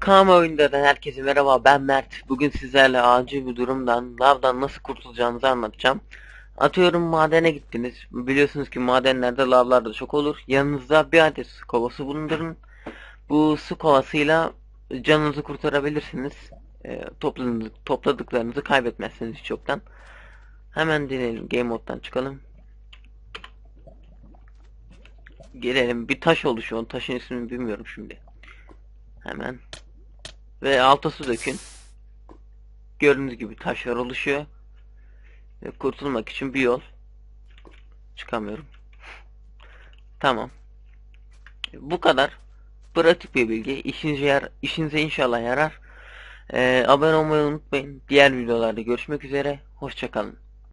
Kama oyunlardan herkese merhaba ben Mert. Bugün sizlerle acil bir durumdan, lavdan nasıl kurtulacağınızı anlatacağım. Atıyorum madene gittiniz. Biliyorsunuz ki madenlerde lavlar da çok olur. Yanınızda bir adet su kovası bulundurun. Bu su kovasıyla canınızı kurtarabilirsiniz. E, topladıklarınızı kaybetmezsiniz hiç yoktan. Hemen deneyelim. Game moddan çıkalım. Gelelim. Bir taş oluşuyor. Taşın ismini bilmiyorum şimdi. Hemen ve alta su dökün. Gördüğünüz gibi taşlar oluşuyor. Ve kurtulmak için bir yol. Çıkamıyorum. Tamam. Bu kadar. Pratik bir bilgi. İşinize, yar işinize inşallah yarar. Ee, abone olmayı unutmayın. Diğer videolarda görüşmek üzere. Hoşçakalın.